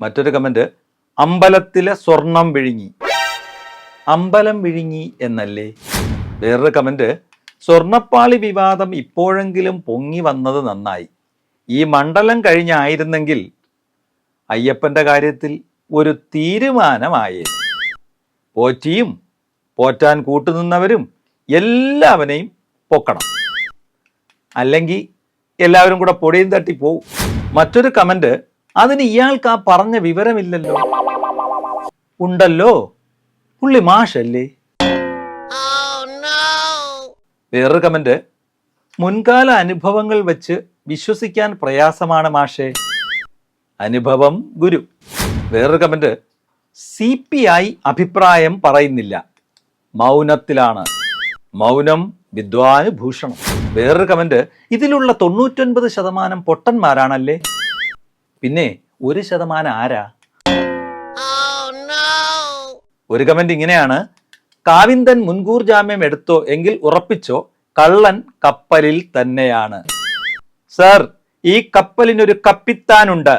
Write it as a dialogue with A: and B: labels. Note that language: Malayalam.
A: മറ്റൊരു കമന്റ് അമ്പലത്തിലെ സ്വർണം വിഴുങ്ങി. അമ്പലം വിഴുങ്ങി എന്നല്ലേ? വേറൊരു കമന്റ് സ്വർണപ്പാളി വിവാദം ഇപ്പോഴെങ്കിലും പൊങ്ങി വന്നത് നന്നായി. ഈ മണ്ഡലം കഴിഞ്ഞായിരുന്നെങ്കിൽ അയ്യപ്പന്റെ കാര്യത്തിൽ ഒരു തീരുമാനമായേ. പോറ്റിയും പോറ്റാൻ കൂട്ടുനിന്നവരും എല്ലാവരെയും പൊക്കണം. അല്ലെങ്കിൽ എല്ലാവരും കൂടെ പൊടിയും തട്ടി പോവും. മറ്റൊരു കമന്റ് അതിന് ഇയാൾക്ക് ആ പറഞ്ഞ വിവരമില്ലല്ലോ. ഉണ്ടല്ലോ. പുള്ളി മാഷല്ലേ? വേറൊരു കമന്റ് മുൻകാല അനുഭവങ്ങൾ വെച്ച് വിശ്വസിക്കാൻ പ്രയാസമാണ് മാഷേ. അനുഭവം ഗുരു. വേറൊരു കമന്റ് സി പി ഐ അഭിപ്രായം പറയുന്നില്ല. മൗനത്തിലാണ്. മൗനം വിദ്വാന് ഭൂഷണം. വേറൊരു കമന്റ് ഇതിലുള്ള തൊണ്ണൂറ്റൊൻപത് ശതമാനം പൊട്ടന്മാരാണല്ലേ? പിന്നെ ഒരു ശതമാനം ആരാ? ഒരു കമന്റ് ഇങ്ങനെയാണ്. കാവിന്ദൻ മുൻകൂർ ജാമ്യം എടുത്തോ എങ്കിൽ ഉറപ്പിച്ചോ? കള്ളൻ കപ്പലിൽ തന്നെയാണ്. സർ ഈ കപ്പലിനൊരു കപ്പിത്താനുണ്ട്.